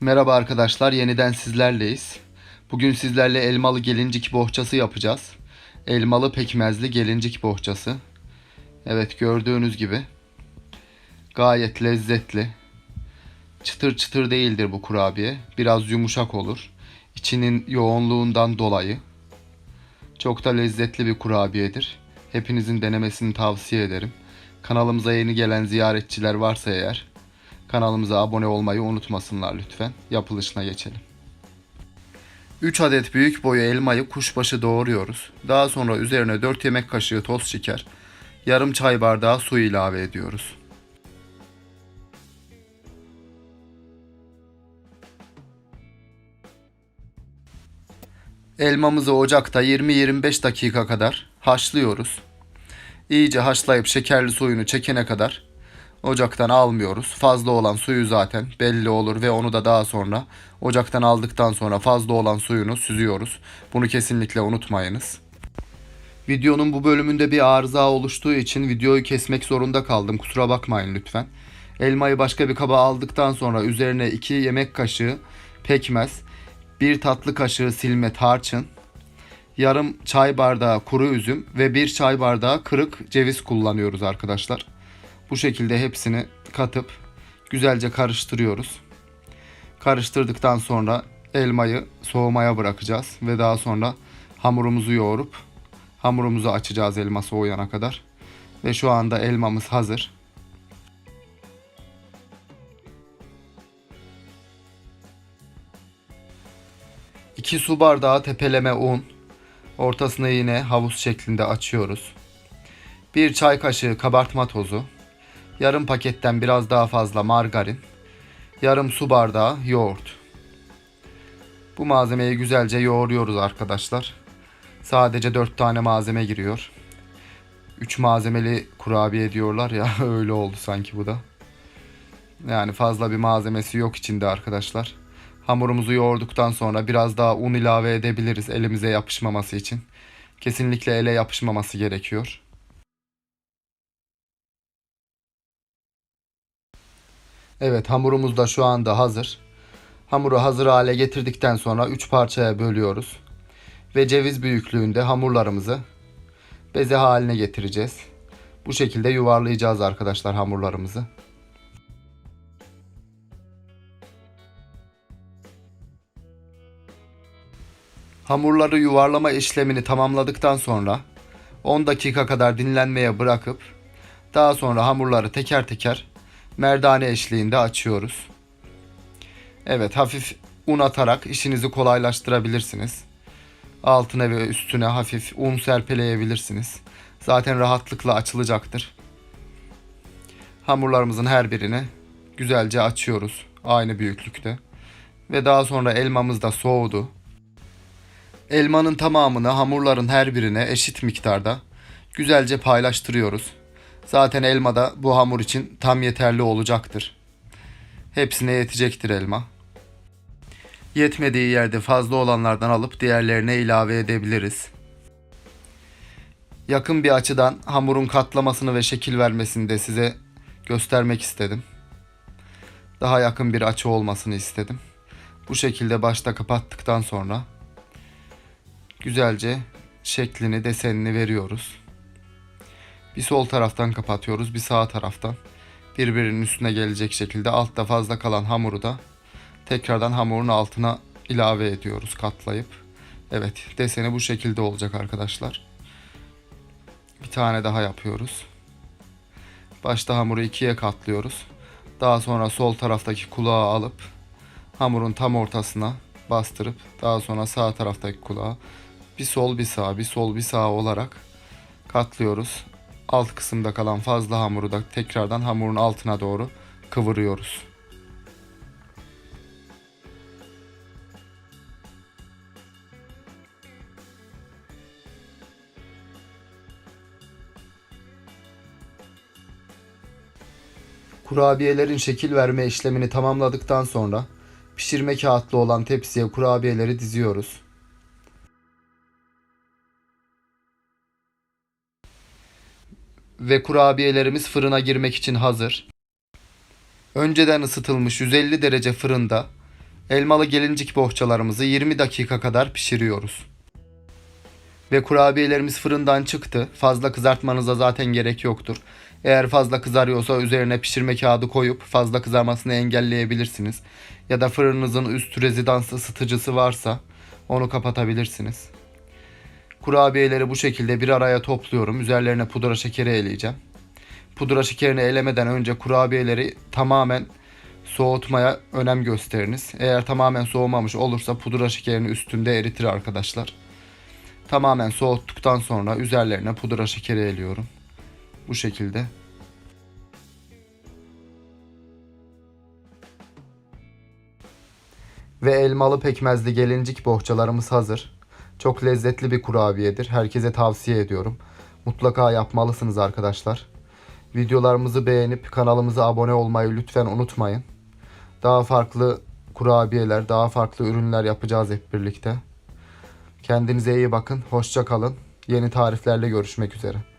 Merhaba arkadaşlar, yeniden sizlerleyiz. Bugün sizlerle elmalı gelincik bohçası yapacağız. Elmalı pekmezli gelincik bohçası. Evet gördüğünüz gibi gayet lezzetli. Çıtır çıtır değildir bu kurabiye. Biraz yumuşak olur. İçinin yoğunluğundan dolayı. Çok da lezzetli bir kurabiyedir. Hepinizin denemesini tavsiye ederim. Kanalımıza yeni gelen ziyaretçiler varsa eğer Kanalımıza abone olmayı unutmasınlar lütfen. Yapılışına geçelim. 3 adet büyük boyu elmayı kuşbaşı doğruyoruz. Daha sonra üzerine 4 yemek kaşığı toz şeker, yarım çay bardağı su ilave ediyoruz. Elmamızı ocakta 20-25 dakika kadar haşlıyoruz. İyice haşlayıp şekerli suyunu çekene kadar ocaktan almıyoruz. Fazla olan suyu zaten belli olur ve onu da daha sonra ocaktan aldıktan sonra fazla olan suyunu süzüyoruz. Bunu kesinlikle unutmayınız. Videonun bu bölümünde bir arıza oluştuğu için videoyu kesmek zorunda kaldım. Kusura bakmayın lütfen. Elmayı başka bir kaba aldıktan sonra üzerine 2 yemek kaşığı pekmez, 1 tatlı kaşığı silme tarçın, yarım çay bardağı kuru üzüm ve 1 çay bardağı kırık ceviz kullanıyoruz arkadaşlar. Bu şekilde hepsini katıp güzelce karıştırıyoruz. Karıştırdıktan sonra elmayı soğumaya bırakacağız ve daha sonra hamurumuzu yoğurup hamurumuzu açacağız elma soğuyana kadar. Ve şu anda elmamız hazır. İki su bardağı tepeleme un. Ortasını yine havuz şeklinde açıyoruz. Bir çay kaşığı kabartma tozu yarım paketten biraz daha fazla margarin, yarım su bardağı yoğurt. Bu malzemeyi güzelce yoğuruyoruz arkadaşlar. Sadece 4 tane malzeme giriyor. 3 malzemeli kurabiye diyorlar ya öyle oldu sanki bu da. Yani fazla bir malzemesi yok içinde arkadaşlar. Hamurumuzu yoğurduktan sonra biraz daha un ilave edebiliriz elimize yapışmaması için. Kesinlikle ele yapışmaması gerekiyor. Evet hamurumuz da şu anda hazır. Hamuru hazır hale getirdikten sonra 3 parçaya bölüyoruz. Ve ceviz büyüklüğünde hamurlarımızı beze haline getireceğiz. Bu şekilde yuvarlayacağız arkadaşlar hamurlarımızı. Hamurları yuvarlama işlemini tamamladıktan sonra 10 dakika kadar dinlenmeye bırakıp daha sonra hamurları teker teker merdane eşliğinde açıyoruz. Evet hafif un atarak işinizi kolaylaştırabilirsiniz. Altına ve üstüne hafif un serpeleyebilirsiniz. Zaten rahatlıkla açılacaktır. Hamurlarımızın her birini güzelce açıyoruz aynı büyüklükte. Ve daha sonra elmamız da soğudu. Elmanın tamamını hamurların her birine eşit miktarda güzelce paylaştırıyoruz. Zaten elma da bu hamur için tam yeterli olacaktır. Hepsine yetecektir elma. Yetmediği yerde fazla olanlardan alıp diğerlerine ilave edebiliriz. Yakın bir açıdan hamurun katlamasını ve şekil vermesini de size göstermek istedim. Daha yakın bir açı olmasını istedim. Bu şekilde başta kapattıktan sonra güzelce şeklini, desenini veriyoruz. Bir sol taraftan kapatıyoruz, bir sağ taraftan. Birbirinin üstüne gelecek şekilde altta fazla kalan hamuru da tekrardan hamurun altına ilave ediyoruz katlayıp. Evet, deseni bu şekilde olacak arkadaşlar. Bir tane daha yapıyoruz. Başta hamuru ikiye katlıyoruz. Daha sonra sol taraftaki kulağı alıp hamurun tam ortasına bastırıp daha sonra sağ taraftaki kulağı bir sol bir sağ bir sol bir sağ olarak katlıyoruz. Alt kısımda kalan fazla hamuru da tekrardan hamurun altına doğru kıvırıyoruz. Kurabiyelerin şekil verme işlemini tamamladıktan sonra pişirme kağıtlı olan tepsiye kurabiyeleri diziyoruz. Ve kurabiyelerimiz fırına girmek için hazır. Önceden ısıtılmış 150 derece fırında Elmalı gelincik bohçalarımızı 20 dakika kadar pişiriyoruz. Ve kurabiyelerimiz fırından çıktı. Fazla kızartmanıza zaten gerek yoktur. Eğer fazla kızarıyorsa üzerine pişirme kağıdı koyup fazla kızarmasını engelleyebilirsiniz. Ya da fırınınızın üst rezidans ısıtıcısı varsa onu kapatabilirsiniz. Kurabiyeleri bu şekilde bir araya topluyorum. Üzerlerine pudra şekeri eleyeceğim. Pudra şekerini elemeden önce kurabiyeleri tamamen soğutmaya önem gösteriniz. Eğer tamamen soğumamış olursa pudra şekerini üstünde eritir arkadaşlar. Tamamen soğuttuktan sonra üzerlerine pudra şekeri eliyorum. Bu şekilde. Ve elmalı pekmezli gelincik bohçalarımız hazır. Çok lezzetli bir kurabiyedir. Herkese tavsiye ediyorum. Mutlaka yapmalısınız arkadaşlar. Videolarımızı beğenip kanalımıza abone olmayı lütfen unutmayın. Daha farklı kurabiyeler, daha farklı ürünler yapacağız hep birlikte. Kendinize iyi bakın. Hoşça kalın. Yeni tariflerle görüşmek üzere.